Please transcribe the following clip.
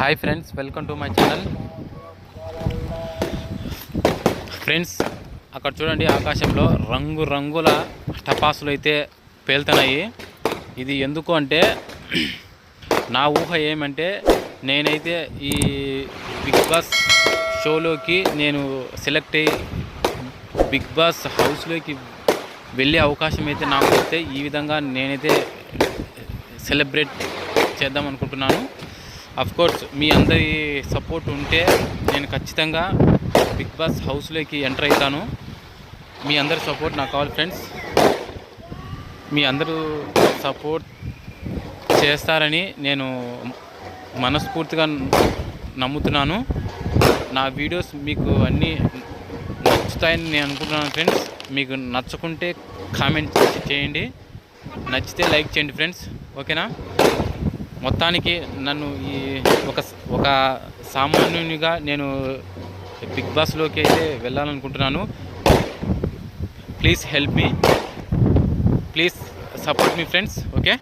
Hi friends welcome to my channel. Friends అక్కడ చూడండి ఆకాశంలో రంగు రంగుల టపాసులు అయితే పేలుతున్నాయి. ఇది ఎందుకు అంటే నా ఊహ ఏమంటే నేనైతే ఈ బిగ్ బాస్ షోలోకి నేను సెలెక్ట్ అయ్యి బిగ్ బాస్ హౌస్లోకి వెళ్ళే అవకాశం అయితే నాకు వస్తే ఈ విధంగా నేనైతే సెలబ్రేట్ చేద్దాం అనుకుంటున్నాను. కోర్స్ మీ అందరి సపోర్ట్ ఉంటే నేను ఖచ్చితంగా బిగ్ బాస్ హౌస్లోకి ఎంటర్ అవుతాను. మీ అందరి సపోర్ట్ నాకు కావాలి ఫ్రెండ్స్ మీ అందరూ సపోర్ట్ చేస్తారని నేను మనస్ఫూర్తిగా నమ్ముతున్నాను. నా వీడియోస్ మీకు అన్నీ నచ్చుతాయని నేను అనుకుంటున్నాను ఫ్రెండ్స్ మీకు నచ్చకుంటే కామెంట్ చేయండి. నచ్చితే లైక్ చేయండి ఫ్రెండ్స్ ఓకేనా మొత్తానికి నన్ను ఈ ఒక ఒక సామాన్యునిగా నేను బిగ్ బాస్లోకి అయితే వెళ్ళాలనుకుంటున్నాను. Please help me. Please support me friends okay?